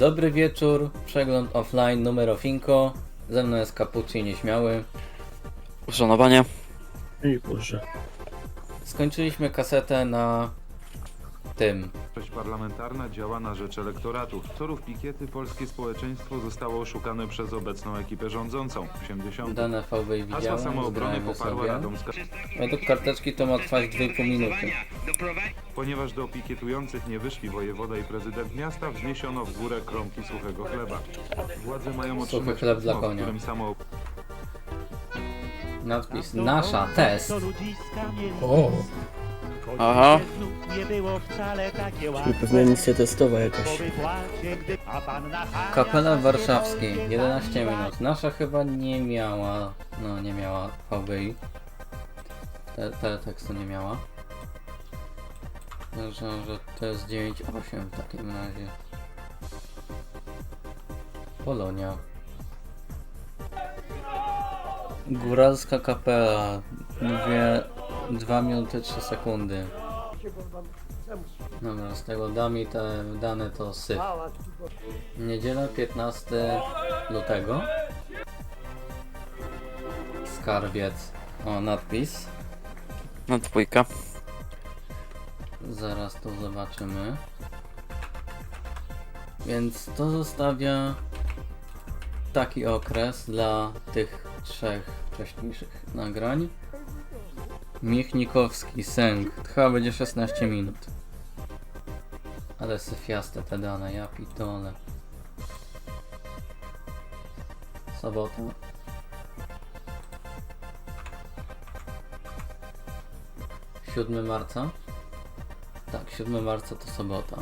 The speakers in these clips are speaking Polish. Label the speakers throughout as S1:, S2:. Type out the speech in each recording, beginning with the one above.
S1: Dobry wieczór, przegląd offline numer Ofinko. Ze mną jest Kapuci Nieśmiały.
S2: Uszanowanie.
S3: Ej Boże.
S1: Skończyliśmy kasetę na tym.
S4: Większość parlamentarna działa na rzecz elektoratu. Wzorów pikiety polskie społeczeństwo zostało oszukane przez obecną ekipę rządzącą. 80.
S1: Dane VW
S4: Hasła
S1: widziałem,
S4: samoobrony
S1: zgrajmy
S4: poparła
S1: sobie.
S4: Radomska,
S1: Według karteczki to ma trwać 2,5 minuty.
S4: ponieważ do pikietujących nie wyszli wojewoda i prezydent miasta, wzniesiono w górę kromki suchego chleba. Władze mają
S1: Suchy
S4: otrzymać
S1: chleb dla
S4: pismo, w
S1: konia.
S4: którym samo
S1: Nadpis nasza, test.
S3: O,
S2: Aha.
S5: Nie było wcale takie łatwe.
S3: pewnie misja testowa jakaś.
S5: Po wypłacie, gdy a panna Hania
S1: Kapela Warszawskiej,
S5: i
S1: 11
S5: zaśpiewa.
S1: minut. Nasza chyba nie miała, no nie miała VWI. Te, teletekstu nie miała. Uważam, że to jest 9.8 w takim razie. Polonia. Góralska kapela. Dwie, 2 minuty 3 sekundy. Dobra, z tego dami te dane to syf. Niedziela 15 lutego. Skarbiec. O, nadpis.
S2: No dwójka.
S1: Zaraz to zobaczymy. Więc to zostawia taki okres dla tych trzech wcześniejszych nagrań. Michnikowski, sęk. Trwa będzie 16 minut. Ale syfiaste te dane, ja pitole. Sobota. Siódmy marca? Tak, 7 marca to sobota.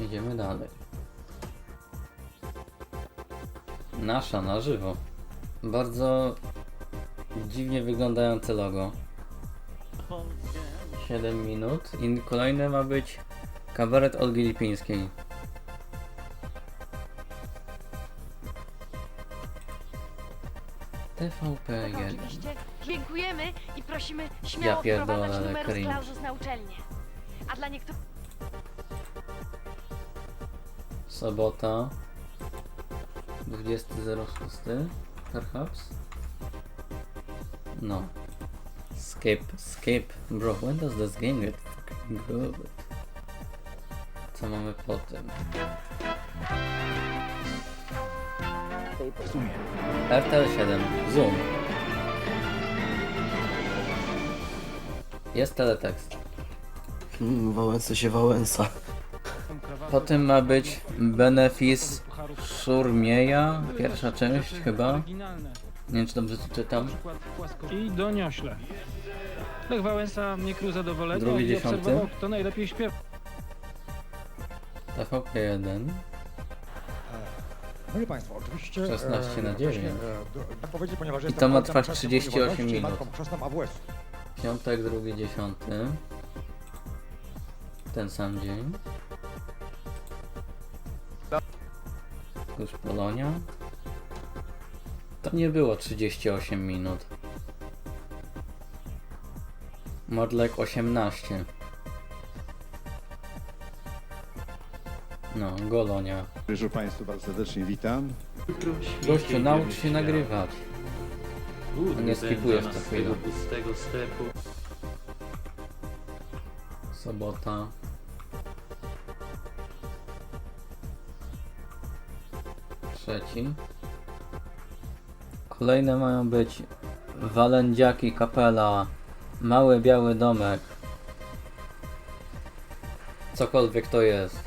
S1: Idziemy dalej. Nasza na żywo. Bardzo dziwnie wyglądające logo. 7 minut i kolejne ma być kabaret Olgi Lipińskiej. TVP1.
S6: Oczywiście. Dziękujemy i prosimy
S1: Ja
S6: śmiało
S1: pierdolę,
S6: wprowadzać
S1: ale
S6: numerus
S1: cringe.
S6: clausus na uczelnię. A dla niektórych
S1: Sobota 20.06 perhaps? No. Skip, skip. Bro, when does this game get fucking good? Co mamy po tym? RTL 7 Zoom Jest teletekst
S3: Hmm, Wałęsa się Wałęsa.
S1: Potem ma być Benefis Szurmieja, pierwsza część chyba. Nie wiem czy dobrze to czytam.
S7: I doniośle. Lech Wałęsa mnie król zadowolenia
S1: Drugi,
S7: i
S1: dziesiąty.
S7: obserwował, kto najlepiej śpiewa.
S1: TVP 1.
S8: Proszę Państwa, oczywiście...
S1: 16 na
S8: e,
S1: 9.
S8: właśnie, e, do- Tak powiedzieć, ponieważ jestem
S1: to ma ojcem trwać
S8: chrzestnym
S1: 38
S8: Unii
S1: minut.
S8: Wolności i matką chrzestną AWS.
S1: Piątek, drugi, dziesiąty. Ten sam dzień. Już Polonia. To nie było 38 minut. Modlek 18. No, Golonia.
S9: Proszę Państwa, bardzo serdecznie witam.
S1: Gościu, naucz się nagrywać. A nie skipujesz to chwilę.
S10: pustego stepu.
S1: Sobota. Trzeci. Kolejne mają być Walędziaki Kapela, Mały Biały Domek. Cokolwiek to jest.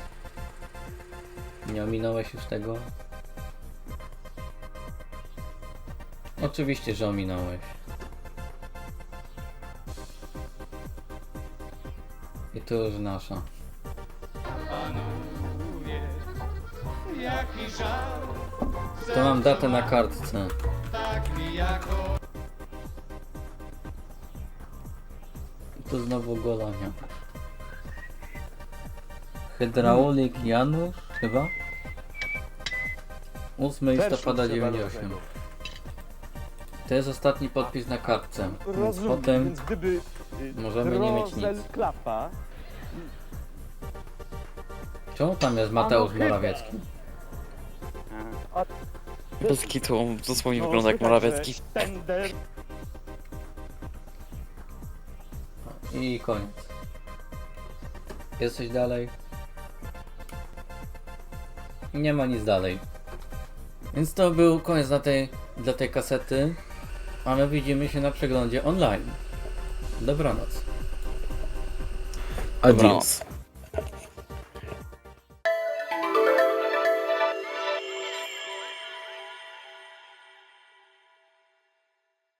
S1: Nie ominąłeś już tego? Oczywiście, że ominąłeś. I to już nasza. To mam datę na kartce. I to znowu Golonia. Hydraulik Janusz chyba? 8 listopada 98. To jest ostatni podpis na kartce. Więc
S8: Rozumiem,
S1: potem
S8: więc gdyby
S1: Możemy nie mieć nic.
S5: Klapa.
S1: Czemu tam jest Mateusz Morawiecki?
S2: Bez kitu, on dosłownie wygląda jak Morawiecki.
S5: Tender.
S1: I koniec. Jest coś dalej? Nie ma nic dalej. Więc to był koniec dla tej, dla tej kasety. A my widzimy się na przeglądzie online. Dobranoc.
S3: Adios.